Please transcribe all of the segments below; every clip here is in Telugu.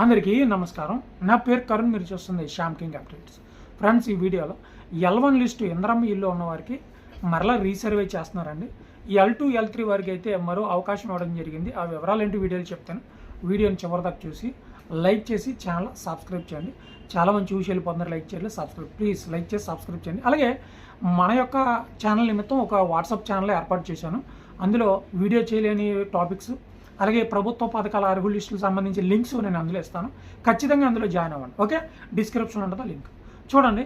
అందరికీ నమస్కారం. నా పేరు కరుణ్ మీరు చూస్తుంది శ్యామ్ కింగ్ అప్డేట్స్. ఫ్రెండ్స్ ఈ వీడియోలో ఎల్ వన్ లిస్టు ఇంద్రమ్మ ఇల్లు ఉన్నవారికి మరలా రీసర్వే చేస్తున్నారండి. ఎల్ టూ ఎల్ త్రీ వారికి అయితే మరో అవకాశం ఇవ్వడం జరిగింది. ఆ వివరాలు ఏంటి వీడియోలు చెప్తాను. వీడియోని చివరిదాకా చూసి లైక్ చేసి ఛానల్ సబ్స్క్రైబ్ చేయండి. చాలా మంది చూసి వెళ్ళిపోతున్నారు లైక్ చేయాలి సబ్స్క్రైబ్ ప్లీజ్ లైక్ చేసి సబ్స్క్రైబ్ చేయండి. అలాగే మన యొక్క ఛానల్ నిమిత్తం ఒక వాట్సాప్ ఛానల్ ఏర్పాటు చేశాను. అందులో వీడియో చేయలేని టాపిక్స్ అలాగే ప్రభుత్వ పథకాల అర్హుల లిస్టులకు సంబంధించి లింక్స్ నేను అందులో ఇస్తాను. ఖచ్చితంగా అందులో జాయిన్ అవ్వండి. ఓకే? డిస్క్రిప్షన్ ఉంటుంది లింక్. చూడండి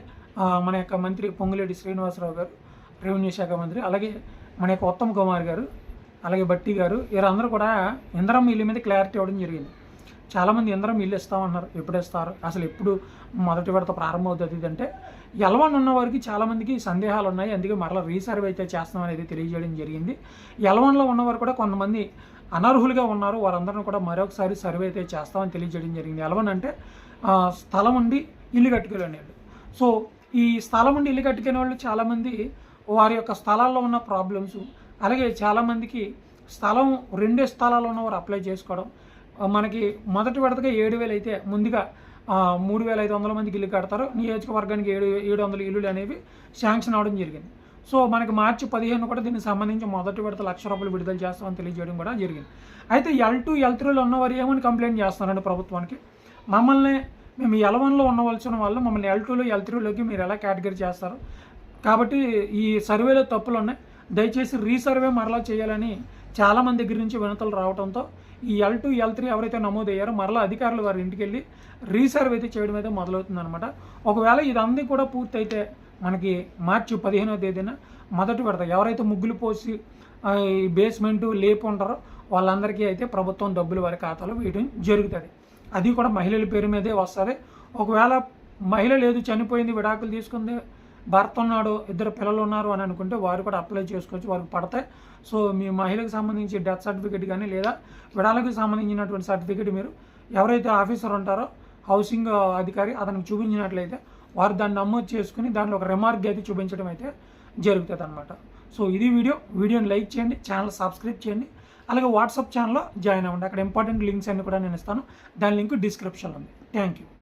మన యొక్క మంత్రి పొంగులేటి శ్రీనివాసరావు గారు రెవెన్యూ శాఖ మంత్రి అలాగే మన యొక్క ఉత్తమ్ కుమార్ గారు అలాగే బట్టి గారు వీరందరూ కూడా ఇంద్రమ్మ ఇల్లు మీద క్లారిటీ ఇవ్వడం జరిగింది. చాలామంది ఇంద్రం ఇల్లు ఇస్తామన్నారు. ఎప్పుడు ఇస్తారు? అసలు ఎప్పుడు మొదటి విడత ప్రారంభమవుతుంది ఇది అంటే ఎలవన్ ఉన్న వారికి చాలామందికి సందేహాలు ఉన్నాయి. అందుకే మరలా రీసర్వ్ అయితే చేస్తాం అనేది తెలియజేయడం జరిగింది. ఎలవన్లో ఉన్నవారు కూడా కొంతమంది అనర్హులుగా ఉన్నారు. వారందరిని కూడా మరొకసారి సర్వే అయితే చేస్తామని తెలియజేయడం జరిగింది. ఎలవన్ అంటే స్థలం ఉండి ఇల్లు కట్టుకునేవాళ్ళు సో ఈ స్థలం ఉండి ఇల్లు కట్టుకునే వాళ్ళు చాలామంది వారి యొక్క స్థలాల్లో ఉన్న ప్రాబ్లమ్స్ అలాగే చాలామందికి స్థలం రెండే స్థలాల్లో ఉన్నవారు అప్లై చేసుకోవడం మనకి మొదటి విడతగా ఏడు వేలు అయితే ముందుగా మూడు వేల ఐదు వందల మందికి ఇల్లు కడతారు. నియోజకవర్గానికి ఏడు ఏడు వందల ఇల్లులు అనేవి శాంక్షన్ అవడం జరిగింది. సో మనకి మార్చి పదిహేను కూడా దీనికి సంబంధించి మొదటి విడత లక్ష రూపాయలు విడుదల చేస్తామని తెలియజేయడం కూడా జరిగింది. అయితే ఎల్ టూ ఎల్ త్రీలో ఉన్నవారు ఏమని కంప్లైంట్ చేస్తున్నారండి ప్రభుత్వానికి? మమ్మల్ని మేము ఎల్ వన్లో ఉండవలసిన వాళ్ళు. మమ్మల్ని ఎల్ టూలో ఎల్ త్రీలోకి మీరు ఎలా కేటగిరీ చేస్తారు? కాబట్టి ఈ సర్వేలో తప్పులు ఉన్నాయి. దయచేసి రీసర్వే మరలా చేయాలని చాలామంది దగ్గర నుంచి వినతులు రావడంతో ఈ ఎల్ టూ ఎల్ త్రీ ఎవరైతే నమోదయ్యారో మరలా అధికారులు వారి ఇంటికి వెళ్ళి రీసర్వ్ అయితే చేయడం అయితే మొదలవుతుందనమాట ఒకవేళ ఇదంతా కూడా పూర్తయితే మనకి మార్చి పదిహేనవ తేదీన మొదటి విడత ఎవరైతే ముగ్గులు పోసి బేస్మెంటు బేస్మెంట్ లేపు ఉంటారో వాళ్ళందరికీ అయితే ప్రభుత్వం డబ్బులు వారి ఖాతాలో వేయడం జరుగుతుంది. అది కూడా మహిళల పేరు మీదే వస్తుంది. ఒకవేళ మహిళ లేదు చనిపోయింది విడాకులు తీసుకుంది భర్త ఉన్నాడు ఇద్దరు పిల్లలు ఉన్నారు అని అనుకుంటే వారు కూడా అప్లై చేసుకోవచ్చు వారికి పడతాయి. సో మీ మహిళకు సంబంధించి డెత్ సర్టిఫికేట్ కానీ లేదా విడాలకు సంబంధించినటువంటి సర్టిఫికేట్ మీరు ఎవరైతే ఆఫీసర్ ఉంటారో హౌసింగ్ అధికారి అతనికి చూపించినట్లయితే వారు దాన్ని నమోదు చేసుకుని దాంట్లో ఒక రిమార్క్ అయితే చూపించడం అయితే జరుగుతుంది అనమాట సో ఇది వీడియో. వీడియోని లైక్ చేయండి ఛానల్ సబ్స్క్రైబ్ చేయండి. అలాగే వాట్సాప్ ఛానల్లో జాయిన్ అవ్వండి. అక్కడ ఇంపార్టెంట్ లింక్స్ అన్ని కూడా నేను ఇస్తాను. దాని లింక్ డిస్క్రిప్షన్లో ఉంది. Thank you